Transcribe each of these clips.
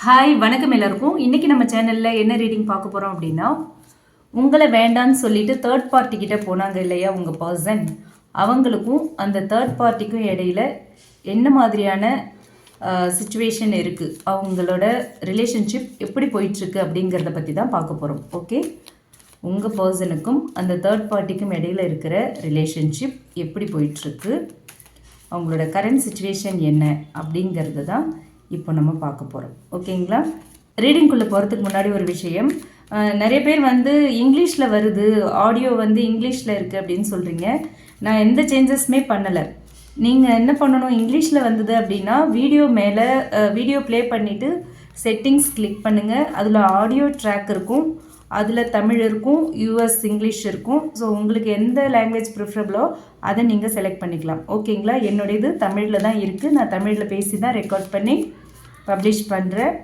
Hi வணக்கம் எல்லாருக்கும். இன்றைக்கி நம்ம சேனலில் என்ன ரீடிங் பார்க்க போகிறோம் அப்படின்னா உங்களை வேண்டான்னு சொல்லிட்டு தேர்ட் பார்ட்டிகிட்ட போனாங்க இல்லையா உங்கள் பர்சன் அவங்களுக்கும் அந்த தேர்ட் பார்ட்டிக்கும் இடையில என்ன மாதிரியான சுச்சுவேஷன் இருக்குது அவங்களோட ரிலேஷன்ஷிப் எப்படி போயிட்டுருக்கு அப்படிங்கிறத பற்றி தான் பார்க்க போகிறோம் ஓகே உங்கள் பர்சனுக்கும் அந்த தேர்ட் பார்ட்டிக்கும் இடையில இருக்கிற ரிலேஷன்ஷிப் எப்படி போயிட்டுருக்கு அவங்களோட கரண்ட் சுச்சுவேஷன் என்ன அப்படிங்கிறது தான் இப்போ நம்ம பார்க்க போகிறோம் ஓகேங்களா? ரீடிங்குள்ளே போகிறதுக்கு முன்னாடி ஒரு விஷயம். நிறைய பேர் வந்து இங்கிலீஷில் வருது ஆடியோ வந்து இங்கிலீஷில் இருக்குது அப்படின்னு சொல்கிறீங்க நான் எந்த சேஞ்சஸுமே பண்ணலை. நீங்கள் என்ன பண்ணணும்? இங்கிலீஷில் வந்தது அப்படின்னா வீடியோ மேலே வீடியோ ப்ளே பண்ணிவிட்டு செட்டிங்ஸ் கிளிக் பண்ணுங்கள் அதில் ஆடியோ ட்ராக் இருக்கும். அதில் தமிழ் இருக்கும் யூஎஸ் இங்கிலீஷ் இருக்கும். ஸோ உங்களுக்கு எந்த லாங்குவேஜ் ப்ரிஃபரபிளோ அதை நீங்கள் செலக்ட் பண்ணிக்கலாம். ஓகேங்களா? என்னுடையது தமிழில் தான் இருக்குது நான் தமிழில் பேசி தான் ரெக்கார்ட் பண்ணி பப்ளிஷ் பண்ணுறேன்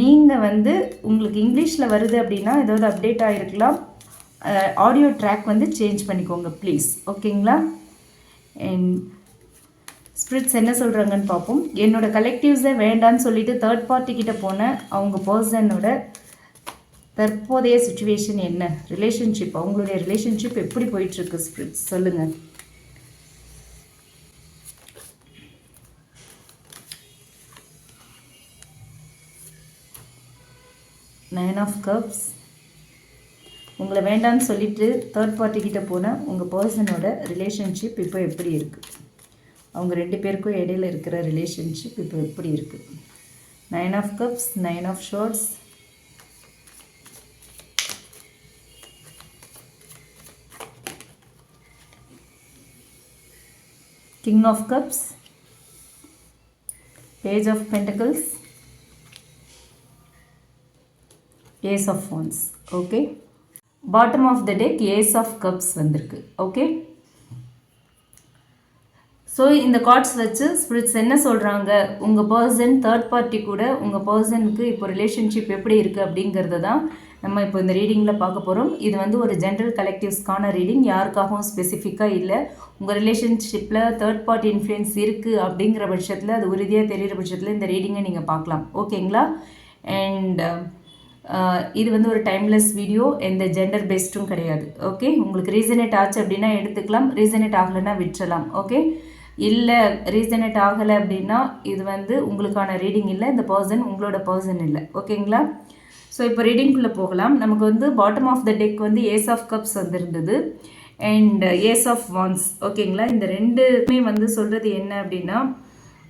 நீங்கள் வந்து உங்களுக்கு இங்கிலீஷில் வருது அப்படின்னா ஏதாவது அப்டேட் ஆகிருக்கலாம் ஆடியோ ட்ராக் வந்து சேஞ்ச் பண்ணிக்கோங்க ப்ளீஸ் ஓகேங்களா அண்ட் ஸ்பிரிட்ஸ் என்ன சொல்கிறாங்கன்னு பார்ப்போம். என்னோட கலெக்டிவ்ஸை வேண்டான்னு சொல்லிட்டு தேர்ட் பார்ட்டி கிட்ட போன அவங்க பர்சனோட தற்போதைய சுச்சுவேஷன் என்ன? ரிலேஷன்ஷிப் அவங்களுடைய ரிலேஷன்ஷிப் எப்படி போயிட்டுருக்கு ஸ்பிரிட்ஸ் சொல்லுங்கள் நைன் ஆஃப் கப்ஸ் உங்களை வேண்டான்னு சொல்லிட்டு தேர்ட் பார்ட்டிக்கிட்ட போனால் போன உங்கள் பர்சனோட ரிலேஷன்ஷிப் இப்போ எப்படி இருக்குது அவங்க ரெண்டு பேருக்கும் இடையில இருக்கிற ரிலேஷன்ஷிப் இப்போ எப்படி இருக்குது nine of cups nine of swords king of cups page of pentacles ace of phones okay bottom of the deck ace of cups வந்திருக்கு ஓகே ஸோ இந்த கார்ட்ஸ் வச்சு ஸ்பிரிட்ஸ் என்ன சொல்கிறாங்க உங்கள் பர்சன் தேர்ட் பார்ட்டி கூட உங்கள் பர்சனுக்கு இப்போ ரிலேஷன்ஷிப் எப்படி இருக்குது அப்படிங்கிறத தான் நம்ம இப்போ இந்த ரீடிங்கில் பார்க்க போகிறோம் இது வந்து ஒரு ஜென்ரல் கலெக்டிவ்ஸ்க்கான ரீடிங் யாருக்காகவும் ஸ்பெசிஃபிக்காக இல்லை. உங்கள் ரிலேஷன்ஷிப்பில் தேர்ட் பார்ட்டி இன்ஃப்ளூயன்ஸ் இருக்குது அப்படிங்கிற பட்சத்தில் அது உறுதியாக தெரிகிற பட்சத்தில் இந்த ரீடிங்கை நீங்கள் பார்க்கலாம் ஓகேங்களா அண்ட் இது வந்து ஒரு டைம்லெஸ் வீடியோ எந்த ஜெண்டர் பேஸ்டும் கிடையாது. ஓகே உங்களுக்கு ரீசனேட் ஆச்சு அப்படின்னா எடுத்துக்கலாம். ரீசனேட் ஆகலைன்னா விட்டுறலாம். ஓகே இல்லை ரீசனேட் ஆகலை அப்படின்னா இது வந்து உங்களுக்கான ரீடிங் இல்லை. இந்த பர்சன் உங்களோட பர்சன் இல்லை. ஓகேங்களா ஸோ இப்போ ரீடிங்குள்ளே போகலாம். நமக்கு வந்து பாட்டம் ஆஃப் த டெக் வந்து ஏஸ் ஆஃப் கப்ஸ் வந்திருந்தது. அண்ட் ஏஸ் ஆஃப் வான்ஸ் ஓகேங்களா இந்த ரெண்டுமே வந்து சொல்கிறது என்ன அப்படின்னா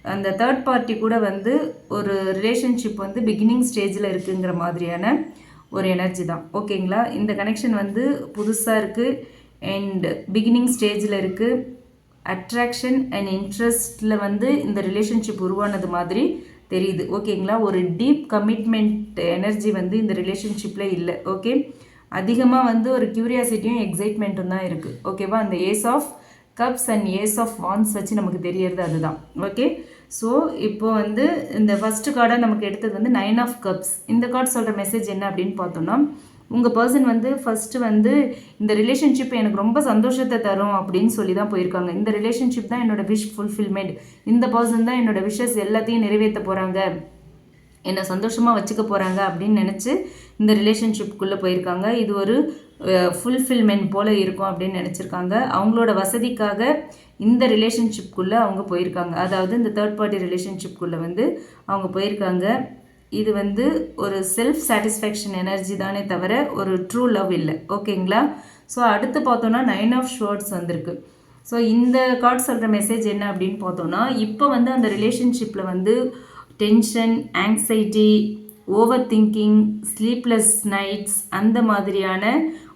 அந்த தேர்ட் பார்ட்டி கூட வந்து ஒரு ரிலேஷன்ஷிப் வந்து பிகினிங் ஸ்டேஜில் இருக்குங்கிற மாதிரியான ஒரு எனர்ஜி தான். ஓகேங்களா இந்த கனெக்ஷன் வந்து புதுசாக இருக்குது அண்ட் பிகினிங் ஸ்டேஜில் இருக்குது அட்ராக்ஷன் அண்ட் இன்ட்ரெஸ்டில் வந்து இந்த ரிலேஷன்ஷிப் உருவானது மாதிரி தெரியுது. ஓகேங்களா ஒரு டீப் கமிட்மெண்ட் எனர்ஜி வந்து இந்த ரிலேஷன்ஷிப்பில் இல்லை. ஓகே அதிகமாக வந்து ஒரு க்யூரியாசிட்டியும் எக்ஸைட்மெண்ட்டும் தான் இருக்குது ஓகேவா அந்த ace of cups and ace of wands வச்சு நமக்கு தெரியறது அதுதான். ஓகே ஸோ இப்போ வந்து இந்த ஃபஸ்ட்டு கார்டை நமக்கு எடுத்தது வந்து நைன் ஆஃப் கப்ஸ் இந்த கார்டு சொல்கிற மெசேஜ் என்ன அப்படின்னு பார்த்தோன்னா உங்கள் பர்சன் வந்து ஃபஸ்ட்டு வந்து இந்த ரிலேஷன்ஷிப் எனக்கு ரொம்ப சந்தோஷத்தை தரும் அப்படின்னு சொல்லி தான் போயிருக்காங்க. இந்த ரிலேஷன்ஷிப் தான் என்னோட விஷ் ஃபுல்ஃபில்மெண்ட் இந்த பர்சன் தான் என்னோட விஷஸ் எல்லாத்தையும் நிறைவேற்ற போகிறாங்க என்னை சந்தோஷமாக வச்சுக்க போகிறாங்க அப்படின்னு நினச்சி இந்த ரிலேஷன்ஷிப்புக்குள்ளே போயிருக்காங்க. இது ஒரு ஃபுல்ஃபில்மெண்ட் போல் இருக்கும் அப்படின்னு நினச்சிருக்காங்க. அவங்களோட வசதிக்காக இந்த ரிலேஷன்ஷிப்குள்ளே அவங்க போயிருக்காங்க. அதாவது இந்த தேர்ட் பார்ட்டி ரிலேஷன்ஷிப்குள்ளே வந்து அவங்க போயிருக்காங்க. இது வந்து ஒரு செல்ஃப் சாட்டிஸ்ஃபேக்ஷன் எனர்ஜி தானே தவிர ஒரு ட்ரூ லவ் இல்லை. ஓகேங்களா ஸோ அடுத்து பார்த்தோன்னா நைன் ஆஃப் ஷோர்ட்ஸ் வந்திருக்கு. ஸோ இந்த கார்டு சொல்கிற மெசேஜ் என்ன அப்படின்னு பார்த்தோன்னா இப்போ வந்து அந்த ரிலேஷன்ஷிப்பில் வந்து tension anxiety over thinking sleepless nights அந்த மாதிரியான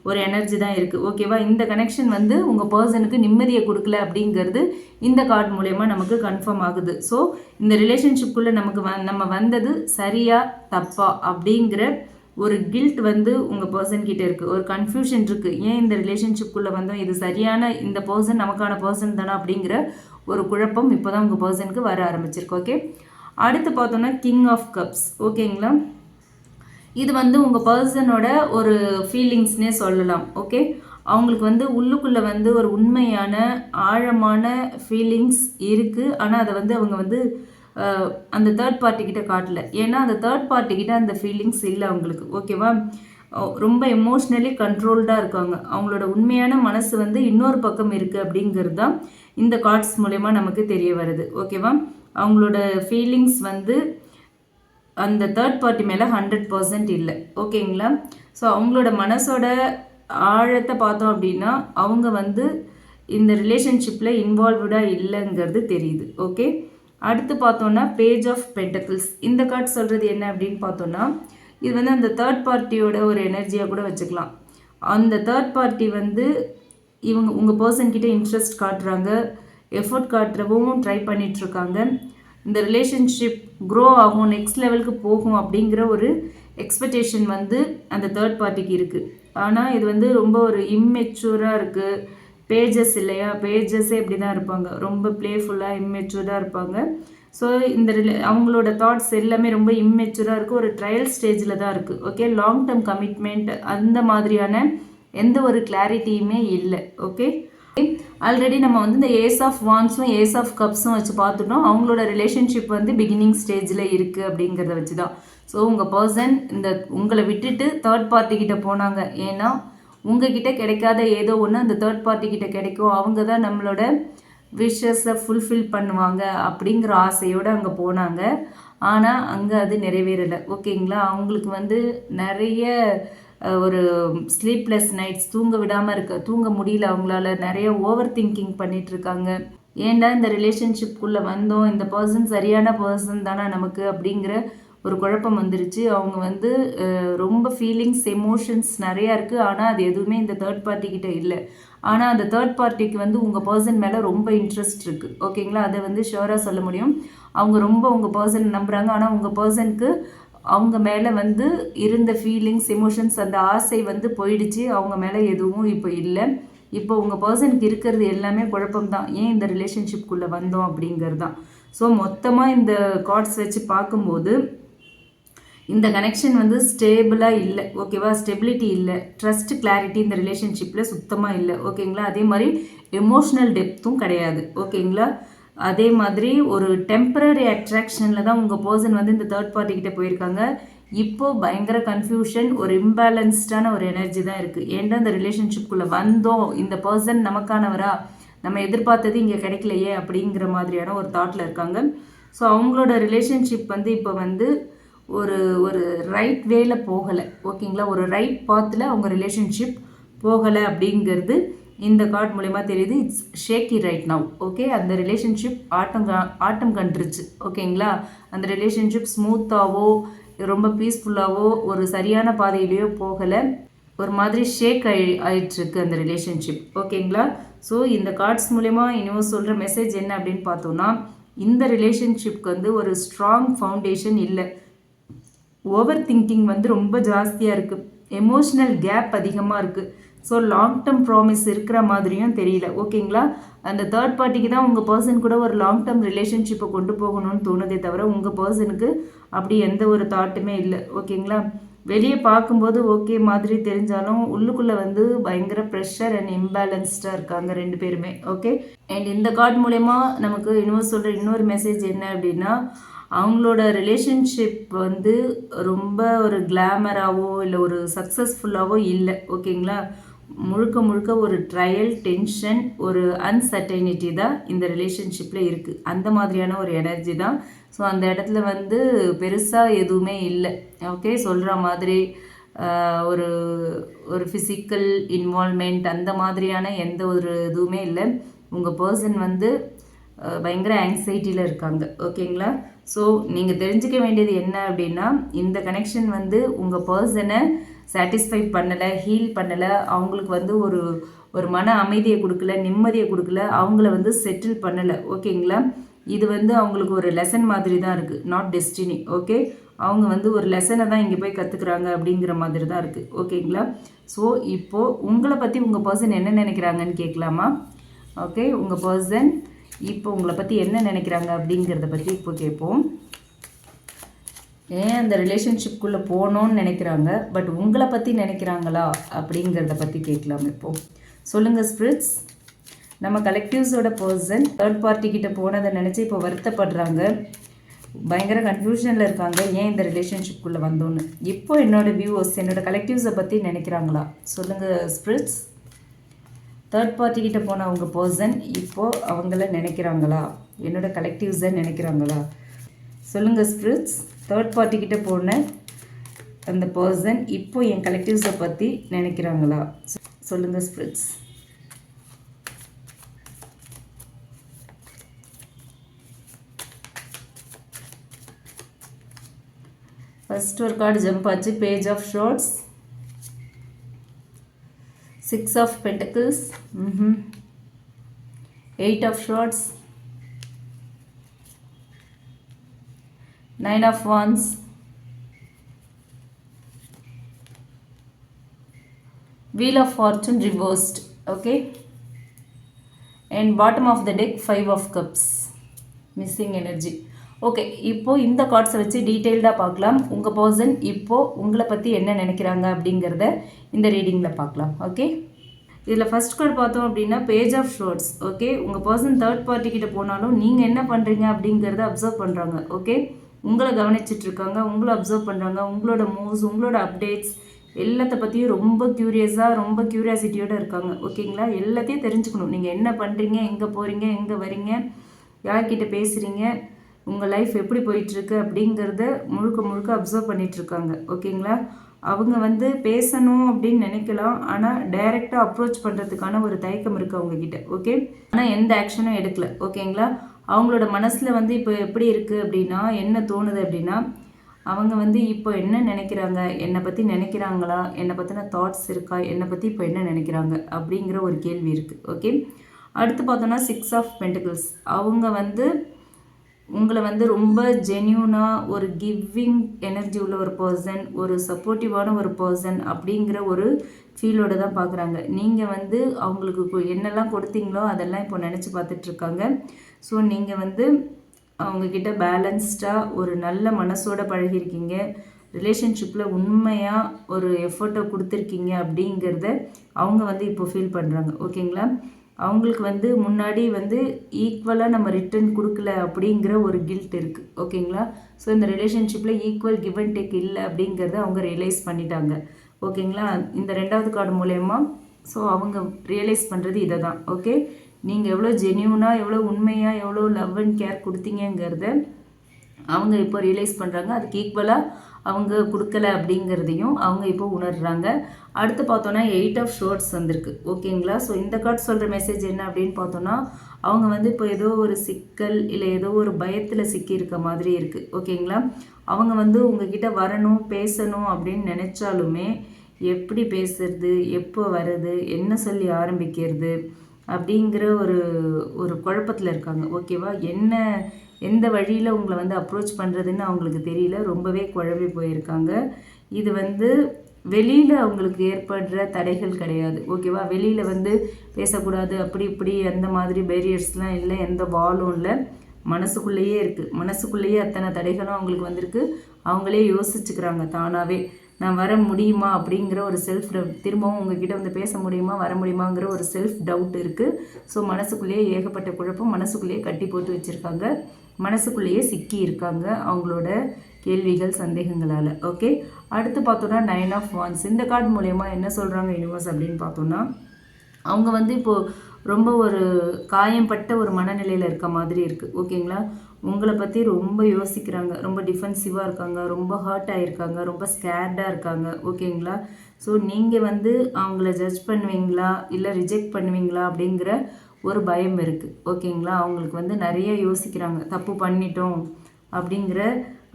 ஒரு எனர்ஜி தான் இருக்குது ஓகேவா இந்த கனெக்ஷன் வந்து உங்கள் பர்சனுக்கு நிம்மதியை கொடுக்கல அப்படிங்கிறது இந்த கார்டு மூலயமா நமக்கு கன்ஃபார்ம் ஆகுது. ஸோ இந்த ரிலேஷன்ஷிப்புக்குள்ளே நமக்கு வ நம்ம வந்தது சரியா தப்பா அப்படிங்கிற ஒரு கில்ட் வந்து உங்கள் பர்சன் கிட்டே இருக்குது ஒரு கன்ஃபியூஷன் இருக்குது ஏன் இந்த ரிலேஷன்ஷிப்புக்குள்ளே வந்தோம்? இது சரியான இந்த பர்சன் நமக்கான பர்சன் தானே அப்படிங்கிற ஒரு குழப்பம் இப்போ தான் உங்கள் பர்சனுக்கு வர ஆரம்பிச்சிருக்கு. ஓகே அடுத்து பார்த்தோன்னா கிங் ஆஃப் கப்ஸ் ஓகேங்களா இது வந்து உங்கள் பர்சனோட ஒரு ஃபீலிங்ஸ்னே சொல்லலாம் ஓகே அவங்களுக்கு வந்து உள்ளுக்குள்ளே வந்து ஒரு உண்மையான ஆழமான ஃபீலிங்ஸ் இருக்குது ஆனால் அதை வந்து அவங்க வந்து அந்த தேர்ட் பார்ட்டிக்கிட்ட காட்டல. ஏன்னா அந்த தேர்ட் பார்ட்டிக்கிட்ட அந்த ஃபீலிங்ஸ் இல்லை அவங்களுக்கு ஓகேவா ரொம்ப எமோஷ்னலி கண்ட்ரோல்டாக இருக்காங்க. அவங்களோட உண்மையான மனசு வந்து இன்னொரு பக்கம் இருக்குது அப்படிங்கிறது தான் இந்த கார்ட்ஸ் மூலயமா நமக்கு தெரிய வருது ஓகேவா அவங்களோட ஃபீலிங்ஸ் வந்து அந்த தேர்ட் பார்ட்டி மேலே ஹண்ட்ரட் பர்சன்ட் இல்லை. ஓகேங்களா ஸோ அவங்களோட மனசோட ஆழத்தை பார்த்தோம் அப்படின்னா அவங்க வந்து இந்த ரிலேஷன்ஷிப்பில் இன்வால்வ்டாக இல்லைங்கிறது தெரியுது. ஓகே அடுத்து பார்த்தோன்னா பேஜ் ஆஃப் பென்டக்கிள்ஸ் இந்த கார்டு சொல்கிறது என்ன அப்படின்னு பார்த்தோன்னா இது வந்து அந்த தேர்ட் பார்ட்டியோட ஒரு எனர்ஜியாக கூட வச்சுக்கலாம். அந்த தேர்ட் பார்ட்டி வந்து இவங்க உங்கள் பர்சன்கிட்ட இன்ட்ரெஸ்ட் காட்டுறாங்க எஃபோர்ட் காட்டுறவும் ட்ரை பண்ணிகிட்ருக்காங்க இந்த ரிலேஷன்ஷிப் க்ரோ ஆகும் நெக்ஸ்ட் லெவலுக்கு போகும் அப்படிங்கிற ஒரு எக்ஸ்பெக்டேஷன் வந்து அந்த தேர்ட் பார்ட்டிக்கு இருக்குது ஆனால் இது வந்து ரொம்ப ஒரு இம்மெச்சூராக இருக்குது பேஜஸ் இல்லையா? பேஜஸே இப்படி தான் இருப்பாங்க. ரொம்ப ப்ளேஃபுல்லாக இம்மெச்சூராக இருப்பாங்க. ஸோ இந்த ரிலே அவங்களோட தாட்ஸ் எல்லாமே ரொம்ப இம்மெச்சூராக இருக்குது ஒரு ட்ரையல் ஸ்டேஜில் தான் இருக்குது ஓகே லாங் டேர்ம் கமிட்மெண்ட் அந்த மாதிரியான எந்த ஒரு கிளாரிட்டியுமே இல்லை. ஓகே ஆல்ரெடி நம்ம வந்து இந்த ஏஸ் ஆஃப் வான்ஸும் ஏஸ் ஆஃப் கப்ஸும் வச்சு பார்த்துட்டோம். அவங்களோட ரிலேஷன்ஷிப் வந்து பிகினிங் ஸ்டேஜில் இருக்குது அப்படிங்கிறத வச்சு தான் ஸோ உங்கள் பர்சன் இந்த உங்களை விட்டுட்டு தேர்ட் பார்ட்டி கிட்ட போனாங்க. ஏன்னா உங்ககிட்ட கிடைக்காத ஏதோ ஒன்று அந்த தேர்ட் பார்ட்டி கிட்ட கிடைக்கும். அவங்க தான் நம்மளோட விஷஸை ஃபுல்ஃபில் பண்ணுவாங்க அப்படிங்கிற ஆசையோடு அங்கே போனாங்க. ஆனால் அங்கே அது நிறைவேறலை. ஓகேங்களா அவங்களுக்கு வந்து நிறைய ஒரு ஸ்லீப்லெஸ் நைட்ஸ் தூங்க விடாமல் இருக்க தூங்க முடியல அவங்களால நிறைய ஓவர் திங்கிங் பண்ணிட்டு இருக்காங்க ஏன்டா இந்த ரிலேஷன்ஷிப்குள்ளே வந்தோம்? இந்த பர்சன் சரியான பர்சன் தானே நமக்கு? அப்படிங்கிற ஒரு குழப்பம் வந்துருச்சு. அவங்க வந்து ரொம்ப ஃபீலிங்ஸ் எமோஷன்ஸ் நிறையா இருக்குது ஆனால் அது எதுவுமே இந்த தேர்ட் பார்ட்டி கிட்ட இல்லை. ஆனால் அந்த தேர்ட் பார்ட்டிக்கு வந்து உங்கள் பர்சன் மேலே ரொம்ப இன்ட்ரெஸ்ட் இருக்குது ஓகேங்களா அதை வந்து ஷுவராக சொல்ல முடியும். அவங்க ரொம்ப உங்கள் பர்சன் நம்புகிறாங்க ஆனால் உங்கள் பர்சனுக்கு அவங்க மேலே வந்து இருந்த ஃபீலிங்ஸ் எமோஷன்ஸ் அந்த ஆசை வந்து போயிடுச்சு. அவங்க மேலே எதுவும் இப்போ இல்லை. இப்போ உங்கள் பர்சனுக்கு இருக்கிறது எல்லாமே குழப்பம் தான் ஏன் இந்த ரிலேஷன்ஷிப்குள்ளே வந்தோம் அப்படிங்கிறது தான் ஸோ மொத்தமாக இந்த கார்ட்ஸ் வச்சு பார்க்கும்போது இந்த கனெக்ஷன் வந்து ஸ்டேபிளாக இல்லை. ஓகேவா ஸ்டெபிலிட்டி இல்லை. ட்ரஸ்ட் கிளாரிட்டி இந்த ரிலேஷன்ஷிப்பில் சுத்தமாக இல்லை. ஓகேங்களா அதே மாதிரி எமோஷ்னல் டெப்த்தும் கிடையாது. ஓகேங்களா அதே மாதிரி ஒரு டெம்பரரி அட்ராக்ஷனில் தான் உங்கள் பர்சன் வந்து இந்த தேர்ட் பார்ட்டிக்கிட்ட போயிருக்காங்க. இப்போ பயங்கர கன்ஃபியூஷன் ஒரு இம்பேலன்ஸ்டான ஒரு எனர்ஜி தான் இருக்குது ஏன்டா இந்த ரிலேஷன்ஷிப்குள்ளே வந்தோம்? இந்த பர்சன் நமக்கானவரா? நம்ம எதிர்பார்த்தது இங்கே கிடைக்கலையே அப்படிங்கிற மாதிரியான ஒரு தாட்டில் இருக்காங்க. ஸோ அவங்களோட ரிலேஷன்ஷிப் வந்து இப்போ வந்து ஒரு ஒரு ரைட் வேல போகலை. ஓகேங்களா ஒரு ரைட் பாத்தில் அவங்க ரிலேஷன்ஷிப் போகலை அப்படிங்கிறது இந்த கார்டு மூலயமா தெரியுது. It's shaky right now okay அந்த ரிலேஷன்ஷிப் ஆட்டம் கா- ஆட்டம் கண்டுருச்சு. ஓகேங்களா அந்த ரிலேஷன்ஷிப் ஸ்மூத்தாவோ ரொம்ப பீஸ்ஃபுல்லாகவோ ஒரு சரியான பாதையிலையோ போகலை. ஒரு மாதிரி ஷேக் ஆயி ஆயிட்டுருக்கு அந்த ரிலேஷன்ஷிப் ஓகேங்களா ஸோ இந்த கார்ட்ஸ் மூலயமா இன்னும் சொல்கிற மெசேஜ் என்ன அப்படின்னு பார்த்தோம்னா இந்த ரிலேஷன்ஷிப்க்கு வந்து ஒரு ஸ்ட்ராங் ஃபவுண்டேஷன் இல்லை. ஓவர் திங்கிங் வந்து ரொம்ப ஜாஸ்தியாக இருக்குது எமோஷ்னல் கேப் அதிகமாக இருக்குது ஸோ லாங் டேர்ம் ப்ராமிஸ் இருக்கிற மாதிரியும் தெரியல. ஓகேங்களா அந்த தேர்ட் பார்ட்டிக்கு தான் உங்கள் பர்சன் கூட ஒரு லாங் டேர்ம் ரிலேஷன்ஷிப்பை கொண்டு போகணும்னு தோணுதே தவிர உங்கள் பர்சனுக்கு அப்படி எந்த ஒரு தாட்டுமே இல்லை. ஓகேங்களா வெளியே பார்க்கும்போது ஓகே மாதிரி தெரிஞ்சாலும் உள்ளுக்குள்ளே வந்து பயங்கர ப்ரெஷர் அண்ட் இம்பேலன்ஸ்டாக இருக்காங்க ரெண்டு பேருமே. ஓகே அண்ட் இந்த கார்டு மூலயமா நமக்கு இன்னொரு சொல்கிற இன்னொரு மெசேஜ் என்ன அப்படின்னா அவங்களோட ரிலேஷன்ஷிப் வந்து ரொம்ப ஒரு கிளாமராகவோ இல்லை ஒரு சக்ஸஸ்ஃபுல்லாகவோ இல்லை. ஓகேங்களா முழுக்க முழுக்க ஒரு ட்ரையல் டென்ஷன் ஒரு அன்சர்டைனிட்டி தான் இந்த ரிலேஷன்ஷிப்பில் இருக்குது அந்த மாதிரியான ஒரு எனர்ஜி தான். ஸோ அந்த இடத்துல வந்து பெருசாக எதுவுமே இல்லை. ஓகே சொல்கிற மாதிரி ஒரு ஒரு ஃபிசிக்கல் இன்வால்மெண்ட் அந்த மாதிரியான எந்த ஒரு இதுவுமே இல்லை. உங்கள் பர்சன் வந்து பயங்கர ஆங்ஸைட்டியில் இருக்காங்க. ஓகேங்களா ஸோ நீங்கள் தெரிஞ்சுக்க வேண்டியது என்ன அப்படின்னா இந்த கனெக்ஷன் வந்து உங்கள் பர்சனை சாட்டிஸ்ஃபை பண்ணலை ஹீல் பண்ணலை அவங்களுக்கு வந்து ஒரு ஒரு மன அமைதியை கொடுக்கல நிம்மதியை கொடுக்கல அவங்கள வந்து செட்டில் பண்ணலை ஓகேங்களா? இது வந்து அவங்களுக்கு ஒரு லெசன் மாதிரி தான் இருக்குது நாட் டெஸ்டினி ஓகே அவங்க வந்து ஒரு லெசனை தான் இங்கே போய் கற்றுக்குறாங்க அப்படிங்கிற மாதிரி தான் இருக்குது ஓகேங்களா? ஸோ இப்போது உங்களை பற்றி உங்கள் பர்சன் என்ன நினைக்கிறாங்கன்னு கேட்கலாமா? ஓகே உங்கள் பர்சன் இப்போ உங்களை பற்றி என்ன நினைக்கிறாங்க அப்படிங்கிறத பற்றி இப்போ கேட்போம். ஏன் அந்த ரிலேஷன்ஷிப்குள்ளே போகணும்னு நினைக்கிறாங்க? பட் உங்களை பற்றி நினைக்கிறாங்களா? அப்படிங்கிறத பற்றி கேட்கலாம் இப்போ. சொல்லுங்கள் ஸ்பிரிட்ஸ் நம்ம கலெக்டிவ்ஸோட பர்சன் தேர்ட் பார்ட்டி கிட்ட போனதை நினச்சி இப்போ வருத்தப்படுறாங்க. பயங்கர கன்ஃபியூஷனில் இருக்காங்க. ஏன் இந்த ரிலேஷன்ஷிப்குள்ளே வந்தோன்னு இப்போ என்னோடய வியூவர்ஸ் என்னோடய கலெக்டிவ்ஸை பற்றி நினைக்கிறாங்களா? சொல்லுங்கள் ஸ்பிரிட்ஸ் தேர்ட் பார்ட்டி கிட்ட போன அவங்க பர்சன் இப்போது அவங்கள நினைக்கிறாங்களா? என்னோடய கலெக்டிவ்ஸை நினைக்கிறாங்களா? சொல்லுங்கள் ஸ்பிரிட்ஸ் தேர்ட் பார்ட்டிக்கிட்ட போன அந்த பர்சன் இப்போ என் கலெக்டிவ்ஸை பற்றி நினைக்கிறாங்களா? சொல்லுங்கள் ஸ்பிரிட்ஸ் ஃபஸ்ட் ஒரு கார்டு ஜம்ப் ஆச்சு. Page of swords six of pentacles eight of swords nine of wands wheel of fortune reversed okay? And bottom of the deck five of cups. Missing energy. Okay இப்போது இந்த கார்ட்ஸை வச்சு டீட்டெயில்டாக பார்க்கலாம். உங்கள் person இப்போது உங்களை பற்றி என்ன நினைக்கிறாங்க அப்படிங்கிறத இந்த ரீடிங்கில் பார்க்கலாம் ஓகே இதில் ஃபஸ்ட் கார்டு பார்த்தோம் அப்படின்னா பேஜ் ஆஃப் ஷோர்ட்ஸ் ஓகே உங்கள் பர்சன் தேர்ட் பார்ட்டி கிட்ட போனாலும் நீங்கள் என்ன பண்ணுறீங்க அப்படிங்கிறத அப்சர்வ் பண்ணுறாங்க ஓகே உங்களை கவனிச்சிட்டு இருக்காங்க உங்களை அப்சர்வ் பண்ணுறாங்க உங்களோட மூவ்ஸ் உங்களோட அப்டேட்ஸ் எல்லாத்த பற்றியும் ரொம்ப க்யூரியஸாக ரொம்ப க்யூரியாசிட்டியோடு இருக்காங்க. ஓகேங்களா எல்லாத்தையும் தெரிஞ்சுக்கணும். நீங்கள் என்ன பண்ணுறீங்க எங்கே போகிறீங்க எங்கே வரீங்க யார்கிட்ட பேசுகிறீங்க உங்கள் லைஃப் எப்படி போயிட்டுருக்கு அப்படிங்கிறத முழுக்க முழுக்க அப்சர்வ் பண்ணிகிட்ருக்காங்க ஓகேங்களா அவங்க வந்து பேசணும் அப்படின்னு நினைக்கலாம் ஆனால் டைரெக்டாக அப்ரோச் பண்ணுறதுக்கான ஒரு தயக்கம் இருக்குது அவங்கக்கிட்ட ஓகே ஆனால் எந்த ஆக்ஷனும் எடுக்கல. ஓகேங்களா அவங்களோட மனசில் வந்து இப்போ எப்படி இருக்குது அப்படின்னா என்ன தோணுது அப்படின்னா அவங்க வந்து இப்போ என்ன நினைக்கிறாங்க என்னை பற்றி நினைக்கிறாங்களா என்னை பற்றின தாட்ஸ் இருக்கா என்னை பற்றி இப்போ என்ன நினைக்கிறாங்க அப்படிங்கிற ஒரு கேள்வி இருக்குது ஓகே அடுத்து பார்த்தோன்னா சிக்ஸ் ஆஃப் பென்டிகல்ஸ் அவங்க வந்து உங்களை வந்து ரொம்ப ஜென்யூனாக ஒரு கிவ்விங் எனர்ஜி உள்ள ஒரு பர்சன் ஒரு சப்போர்ட்டிவான ஒரு பர்சன் அப்படிங்கிற ஒரு ஃபீலோடு தான் பார்க்குறாங்க. நீங்கள் வந்து அவங்களுக்கு என்னெல்லாம் கொடுத்தீங்களோ அதெல்லாம் இப்போ நினச்சி பார்த்துட்ருக்காங்க ஸோ நீங்கள் வந்து அவங்கக்கிட்ட பேலன்ஸ்டாக ஒரு நல்ல மனசோட பழகிருக்கீங்க ரிலேஷன்ஷிப்பில் உண்மையாக ஒரு எஃபர்ட்டை கொடுத்துருக்கீங்க அப்படிங்கிறத அவங்க வந்து இப்போ ஃபீல் பண்ணுறாங்க ஓகேங்களா அவங்களுக்கு வந்து முன்னாடி வந்து ஈக்குவலாக நம்ம ரிட்டர்ன் கொடுக்கல அப்படிங்கிற ஒரு கில்ட் இருக்குது ஓகேங்களா ஸோ இந்த ரிலேஷன்ஷிப்பில் ஈக்குவல் கிவ் அண்ட் டேக் இல்லை அப்படிங்கிறத அவங்க ரியலைஸ் பண்ணிட்டாங்க. ஓகேங்களா இந்த ரெண்டாவது கார்டு மூலயமா ஸோ அவங்க ரியலைஸ் பண்ணுறது இதை தான் ஓகே நீங்கள் எவ்வளோ ஜென்யூனாக எவ்வளோ உண்மையாக எவ்வளோ லவ் அண்ட் கேர் கொடுத்தீங்கங்கிறத அவங்க இப்போ ரியலைஸ் பண்ணுறாங்க அதுக்கு ஈக்குவலாக அவங்க கொடுக்கல அப்படிங்கிறதையும் அவங்க இப்போ உணர்கிறாங்க அடுத்து பார்த்தோன்னா எயிட் ஆஃப் ஷோர்ட்ஸ் வந்திருக்கு. ஓகேங்களா? ஸோ இந்த கார்டு சொல்கிற மெசேஜ் என்ன அப்படின்னு பார்த்தோன்னா அவங்க வந்து இப்போ ஏதோ ஒரு சிக்கல் இல்லை ஏதோ ஒரு பயத்தில் சிக்கியிருக்க மாதிரி இருக்குது ஓகேங்களா? அவங்க வந்து உங்ககிட்ட வரணும் பேசணும் அப்படின்னு நினச்சாலுமே எப்படி பேசுறது எப்போ வருது என்ன சொல்லி ஆரம்பிக்கிறது அப்படிங்கிற ஒரு ஒரு குழப்பத்தில் இருக்காங்க. ஓகேவா என்ன எந்த வழியில் உங்களை வந்து அப்ரோச் பண்ணுறதுன்னு அவங்களுக்கு தெரியல. ரொம்பவே குழம்பி போயிருக்காங்க. இது வந்து வெளியில் அவங்களுக்கு ஏற்படுற தடைகள் கிடையாது. ஓகேவா வெளியில் வந்து பேசக்கூடாது அப்படி இப்படி அந்த மாதிரி பேரியர்ஸ்லாம் இல்லை எந்த வாலும் இல்லை. மனசுக்குள்ளேயே இருக்குது மனசுக்குள்ளேயே அத்தனை தடைகளும் அவங்களுக்கு வந்திருக்கு. அவங்களே யோசிச்சுக்கிறாங்க தானாகவே நான் வர முடியுமா அப்படிங்கிற ஒரு செல்ஃப் திரும்பவும் உங்ககிட்ட வந்து பேச முடியுமா வர முடியுமாங்கிற ஒரு செல்ஃப் டவுட் இருக்குது ஸோ மனசுக்குள்ளேயே ஏகப்பட்ட குழப்பம் மனசுக்குள்ளேயே கட்டி போட்டு வச்சுருக்காங்க. மனசுக்குள்ளேயே சிக்கி இருக்காங்க அவங்களோட கேள்விகள் சந்தேகங்களால். ஓகே அடுத்து பார்த்தோன்னா நைன் ஆஃப் வான்ஸ் இந்த கார்டு மூலயமா என்ன சொல்கிறாங்க யூனிவர்ஸ் அப்படின்னு பார்த்தோன்னா அவங்க வந்து இப்போது ரொம்ப ஒரு காயம்பட்ட ஒரு மனநிலையில் இருக்க மாதிரி இருக்குது ஓகேங்களா உங்களை பற்றி ரொம்ப யோசிக்கிறாங்க. ரொம்ப டிஃபென்சிவாக இருக்காங்க. ரொம்ப ஹர்ட் ஆகிருக்காங்க ரொம்ப ஸ்கேர்டாக இருக்காங்க. ஓகேங்களா? ஸோ நீங்கள் வந்து அவங்கள ஜட்ஜ் பண்ணுவீங்களா? இல்லை ரிஜெக்ட் பண்ணுவீங்களா? அப்படிங்கிற ஒரு பயம் இருக்குது ஓகேங்களா? அவங்களுக்கு வந்து நிறைய யோசிக்கிறாங்க. தப்பு பண்ணிட்டோம் அப்படிங்கிற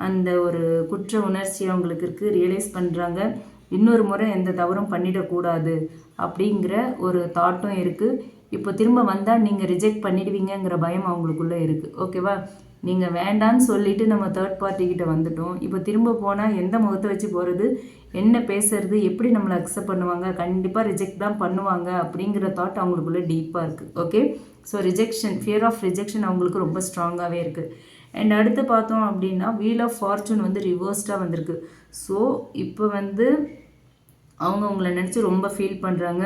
அந்த ஒரு குற்ற உணர்ச்சி அவங்களுக்கு இருக்குது ரியலைஸ் பண்ணுறாங்க இன்னொரு முறை எந்த தவறும் பண்ணிடக்கூடாது அப்படிங்கிற ஒரு தாட்டும் இருக்குது இப்போ திரும்ப வந்தால் நீங்கள் ரிஜெக்ட் பண்ணிடுவீங்கங்கிற பயம் அவங்களுக்குள்ளே இருக்குது ஓகேவா? நீங்கள் வேண்டான்னு சொல்லிவிட்டு நம்ம தேர்ட் பார்ட்டிக்கிட்ட வந்துட்டோம். இப்போ திரும்ப போனால் எந்த முகத்தை வச்சு போகிறது என்ன பேசுறது எப்படி நம்மளை அக்செப்ட் பண்ணுவாங்க கண்டிப்பாக ரிஜெக்ட் தான் பண்ணுவாங்க அப்படிங்கிற தாட் அவங்களுக்குள்ளே டீப்பாக இருக்குது okay so rejection fear of rejection அவங்களுக்கு ரொம்ப ஸ்ட்ராங்காகவே இருக்குது அண்ட் அடுத்து பார்த்தோம் அப்படின்னா வீல் ஆஃப் ஃபார்ச்சூன் வந்து ரிவர்ஸ்டாக வந்திருக்கு. ஸோ இப்போ வந்து அவங்க உங்களை நினச்சி ரொம்ப ஃபீல் பண்ணுறாங்க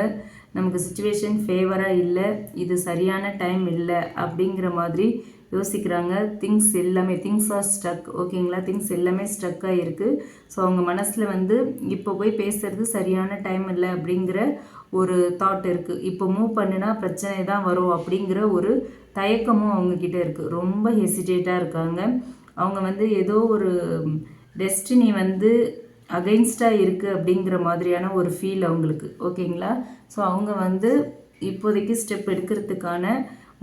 நமக்கு சுச்சுவேஷன் ஃபேவராக இல்லை இது சரியான டைம் இல்லை அப்படிங்கிற மாதிரி யோசிக்கிறாங்க. திங்ஸ் எல்லாமே திங்ஸ் ஆர் ஸ்டக் ஓகேங்களா திங்ஸ் எல்லாமே ஸ்டக் இருக்குது ஸோ அவங்க மனசில் வந்து இப்போ போய் பேசுகிறது சரியான டைம் இல்லை அப்படிங்கிற ஒரு தாட் இருக்குது இப்போ மூவ் பண்ணுனா பிரச்சனை தான் வரும் அப்படிங்கிற ஒரு தயக்கமும் அவங்கக்கிட்ட இருக்குது ரொம்ப ஹெசிடேட்டாக இருக்காங்க. அவங்க வந்து ஏதோ ஒரு டெஸ்டினி வந்து அகைன்ஸ்டாக இருக்குது அப்படிங்கிற மாதிரியான ஒரு ஃபீல் அவங்களுக்கு ஓகேங்களா ஸோ அவங்க வந்து இப்போதைக்கு ஸ்டெப் எடுக்கிறதுக்கான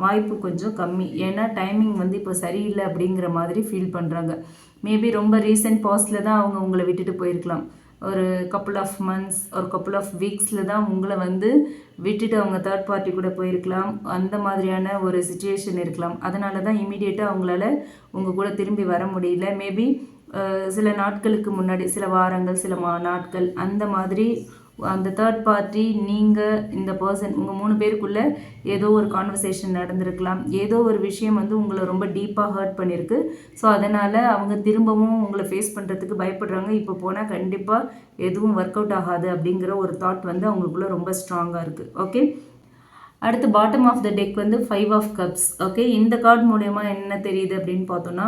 வாய்ப்பு கொஞ்சம் கம்மி. ஏன்னா டைமிங் வந்து இப்போ சரியில்லை அப்படிங்கிற மாதிரி ஃபீல் பண்ணுறாங்க மேபி ரொம்ப ரீசெண்ட் பாஸ்டில் தான் அவங்க உங்களை விட்டுட்டு போயிருக்கலாம். ஒரு கப்புள் ஆஃப் மந்த்ஸ் ஒரு கப்புள் ஆஃப் வீக்ஸில் தான் உங்களை வந்து விட்டுட்டு அவங்க தேர்ட் பார்ட்டி கூட போயிருக்கலாம். அந்த மாதிரியான ஒரு சுச்சுவேஷன் இருக்கலாம். அதனால தான் இமீடியட்டாக அவங்களால உங்கள் கூட திரும்பி வர முடியல. மேபி சில நாட்களுக்கு முன்னாடி சில வாரங்கள் சில மா நாட்கள் அந்த மாதிரி அந்த தேர்ட் பார்ட்டி நீங்கள் இந்த பர்சன் உங்கள் மூணு பேருக்குள்ளே ஏதோ ஒரு கான்வர்சேஷன் நடந்திருக்கலாம். ஏதோ ஒரு விஷயம் வந்து உங்களை ரொம்ப டீப்பாக ஹர்ட் பண்ணியிருக்கு ஸோ அதனால் அவங்க திரும்பவும் உங்களை ஃபேஸ் பண்ணுறதுக்கு பயப்படுறாங்க. இப்போ போனால் கண்டிப்பாக எதுவும் ஒர்க் அவுட் ஆகாது அப்படிங்கிற ஒரு தாட் வந்து அவங்களுக்குள்ளே ரொம்ப ஸ்ட்ராங்காக இருக்குது ஓகே அடுத்து பாட்டம் ஆஃப் த டெக் வந்து ஃபைவ் ஆஃப் கப்ஸ் ஓகே இந்த கார்டு மூலயமா என்ன தெரியுது அப்படின்னு பார்த்தோன்னா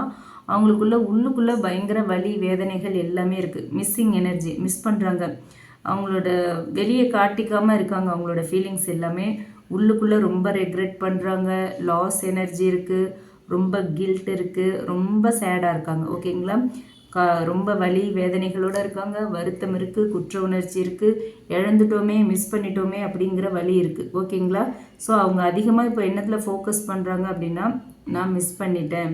அவங்களுக்குள்ள உள்ளுக்குள்ளே பயங்கர வலி வேதனைகள் எல்லாமே இருக்குது மிஸ்ஸிங் எனர்ஜி மிஸ் பண்ணுறாங்க அவங்களோட வெளியே காட்டிக்காமல் இருக்காங்க. அவங்களோட ஃபீலிங்ஸ் எல்லாமே. உள்ளுக்குள்ளே ரொம்ப ரெக்ரெட் பண்ணுறாங்க லாஸ் எனர்ஜி இருக்குது ரொம்ப கில்ட் இருக்குது ரொம்ப சேடாக இருக்காங்க. ஓகேங்களா கா ரொம்ப வலி வேதனைகளோடு இருக்காங்க. வருத்தம் இருக்குது குற்ற உணர்ச்சி இருக்குது இழந்துட்டோமே மிஸ் பண்ணிட்டோமே அப்படிங்கிற வலி இருக்குது ஓகேங்களா ஸோ அவங்க அதிகமாக இப்போ என்னத்தில் ஃபோக்கஸ் பண்ணுறாங்க அப்படின்னா நான் மிஸ் பண்ணிட்டேன்.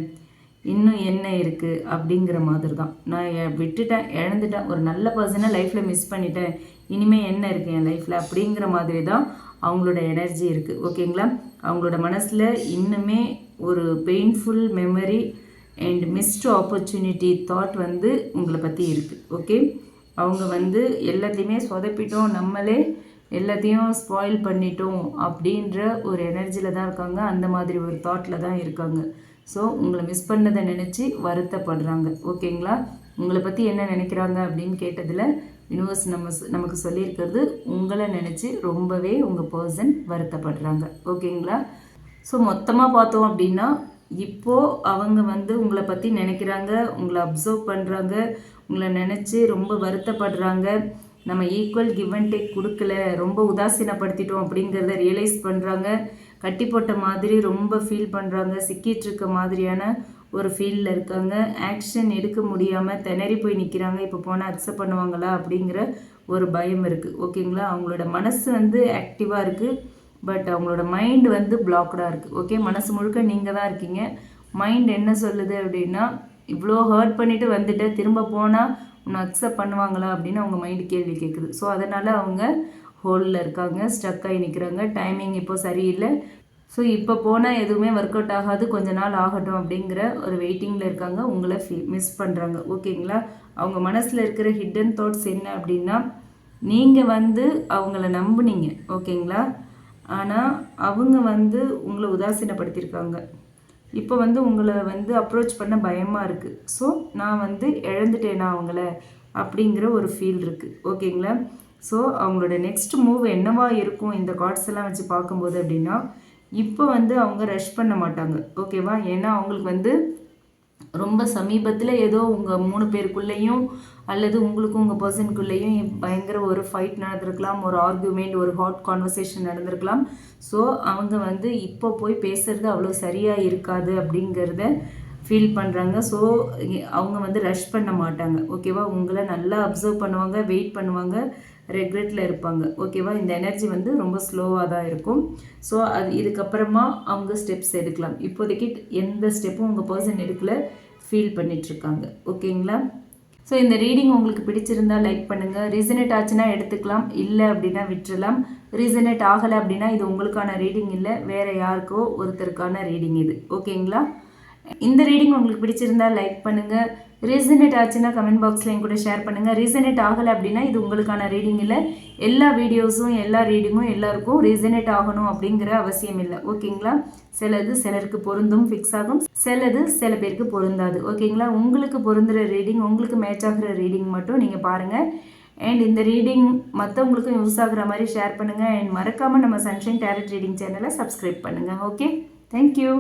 இன்னும் என்ன இருக்குது அப்படிங்கிற மாதிரி தான் நான் விட்டுட்டேன் இழந்துட்டேன். ஒரு நல்ல பர்சனை லைஃப்பில் மிஸ் பண்ணிட்டேன். இனிமேல் என்ன இருக்குது என் லைஃப்பில் அப்படிங்கிற மாதிரி தான் அவங்களோட எனர்ஜி இருக்குது ஓகேங்களா அவங்களோட மனசில் இன்னுமே ஒரு painful memory and missed opportunity thought வந்து உங்களை பற்றி இருக்குது ஓகே அவங்க வந்து எல்லாத்தையுமே சொதப்பிட்டோம். நம்மளே எல்லாத்தையும் ஸ்பாயில் பண்ணிட்டோம் அப்படின்ற ஒரு எனர்ஜியில் தான் இருக்காங்க. அந்த மாதிரி ஒரு தாட்டில் தான் இருக்காங்க. ஸோ உங்களை மிஸ் பண்ணதை நினச்சி வருத்தப்படுறாங்க. ஓகேங்களா உங்களை பற்றி என்ன நினைக்கிறாங்க அப்படின்னு கேட்டதில் யூனிவர்ஸ் நம்ம நமக்கு சொல்லியிருக்கிறது உங்களை நினச்சி ரொம்பவே உங்கள் பர்சன் வருத்தப்படுறாங்க. ஓகேங்களா ஸோ மொத்தமாக பார்த்தோம் அப்படின்னா இப்போது அவங்க வந்து உங்களை பற்றி நினைக்கிறாங்க உங்களை அப்சர்வ் பண்ணுறாங்க உங்களை நினச்சி ரொம்ப வருத்தப்படுறாங்க நம்ம ஈக்குவல் கிவ் அண்ட் டேக் கொடுக்கல ரொம்ப உதாசீனப்படுத்திட்டோம் அப்படிங்கிறத ரியலைஸ் பண்ணுறாங்க கட்டி போட்ட மாதிரி ரொம்ப ஃபீல் பண்ணுறாங்க சிக்கிட்டு இருக்க மாதிரியான ஒரு ஃபீல்டில் இருக்காங்க. ஆக்ஷன் எடுக்க முடியாமல் திணறி போய் நிற்கிறாங்க இப்போ போனால் அக்செப்ட் பண்ணுவாங்களா அப்படிங்கிற ஒரு பயம் இருக்குது ஓகேங்களா அவங்களோட மனசு வந்து ஆக்டிவாக இருக்குது பட் அவங்களோட மைண்டு வந்து பிளாக்டாக இருக்குது ஓகே மனசு முழுக்க நீங்கள் தான் இருக்கீங்க. மைண்ட் என்ன சொல்லுது அப்படின்னா இவ்வளோ ஹர்ட் பண்ணிவிட்டு வந்துட்டு திரும்ப போனால் உன்னை அக்செப்ட் பண்ணுவாங்களா அப்படின்னு அவங்க மைண்டு கேள்வி கேட்குது ஸோ அதனால் அவங்க ஹோலில் இருக்காங்க ஸ்டக் ஆகி நிற்கிறாங்க டைமிங் இப்போ சரியில்லை. ஸோ இப்போ போனால் எதுவுமே ஒர்க் அவுட் ஆகாது. கொஞ்ச நாள் ஆகட்டும் அப்படிங்கிற ஒரு வெயிட்டிங்கில் இருக்காங்க. உங்களை ஃபீ மிஸ் பண்ணுறாங்க ஓகேங்களா அவங்க மனசில் இருக்கிற ஹிடன் தாட்ஸ் என்ன அப்படின்னா நீங்கள் வந்து அவங்கள நம்புனீங்க. ஓகேங்களா ஆனால் அவங்க வந்து உங்களை உதாசீனப்படுத்தியிருக்காங்க. இப்போ வந்து உங்களை வந்து அப்ரோச் பண்ண பயமாக இருக்குது ஸோ நான் வந்து இழந்துட்டேனா அவங்கள? அப்படிங்கிற ஒரு ஃபீல் இருக்குது ஓகேங்களா ஸோ அவங்களோட நெக்ஸ்ட் மூவ் என்னவா இருக்கும் இந்த கார்ட்ஸ் எல்லாம் வச்சு பார்க்கும்போது அப்படின்னா இப்போ வந்து அவங்க ரஷ் பண்ண மாட்டாங்க. ஓகேவா ஏன்னா அவங்களுக்கு வந்து ரொம்ப சமீபத்தில் ஏதோ உங்கள் மூணு பேருக்குள்ளேயும் அல்லது உங்களுக்கும் உங்கள் பர்சனுக்குள்ளேயும் பயங்கர ஒரு ஃபைட் நடந்திருக்கலாம் ஒரு ஆர்குமெண்ட் ஒரு ஹாட் கான்வர்சேஷன் நடந்திருக்கலாம். ஸோ அவங்க வந்து இப்போ போய் பேசுகிறது அவ்வளோ சரியாக இருக்காது அப்படிங்கிறத ஃபீல் பண்ணுறாங்க ஸோ அவங்க வந்து ரஷ் பண்ண மாட்டாங்க. ஓகேவா உங்களை நல்லா அப்சர்வ் பண்ணுவாங்க வெயிட் பண்ணுவாங்க. ரெக்ரெட்டில் இருப்பாங்க. ஓகேவா இந்த எனர்ஜி வந்து ரொம்ப ஸ்லோவாக தான் இருக்கும். ஸோ அது இதுக்கப்புறமா அவங்க ஸ்டெப்ஸ் எடுக்கலாம். இப்போதைக்கு எந்த ஸ்டெப்பும் உங்கள் பர்சன் எடுக்கல ஃபீல் பண்ணிகிட்ருக்காங்க ஓகேங்களா ஸோ இந்த ரீடிங் உங்களுக்கு பிடிச்சிருந்தா லைக் பண்ணுங்கள் ரீசனேட் ஆச்சுன்னா எடுத்துக்கலாம். இல்லை அப்படின்னா விட்டுறலாம். ரீசனேட் ஆகலை அப்படின்னா இது உங்களுக்கான ரீடிங் இல்லை. வேறு யாருக்கோ ஒருத்தருக்கான ரீடிங் இது. ஓகேங்களா இந்த ரீடிங் உங்களுக்கு பிடிச்சிருந்தா லைக் பண்ணுங்கள் ரீசனேட் ஆச்சுன்னா கமெண்ட் பாக்ஸில் என் கூட ஷேர் பண்ணுங்கள் ரீசனேட் ஆகலை அப்படின்னா இது உங்களுக்கான ரீடிங் இல்லை. எல்லா வீடியோஸும் எல்லா ரீடிங்கும் எல்லாருக்கும் ரீசனேட் ஆகணும் அப்படிங்கிற அவசியம் இல்லை. ஓகேங்களா? சிலது சிலருக்கு பொருந்தும் ஃபிக்ஸ் ஆகும். சிலது சில பேருக்கு பொருந்தாது. ஓகேங்களா? உங்களுக்கு பொருந்துகிற ரீடிங் உங்களுக்கு மேட்ச் ஆகிற ரீடிங் மட்டும் நீங்கள் பாருங்கள் அண்ட் இந்த ரீடிங் மற்றவங்களுக்கும் யூஸ் ஆகிற மாதிரி ஷேர் பண்ணுங்கள் அண்ட் மறக்காமல் நம்ம சன்ஷைன் டேரட் ரீடிங் சேனலை சப்ஸ்கிரைப் பண்ணுங்கள் ஓகே தேங்க்யூ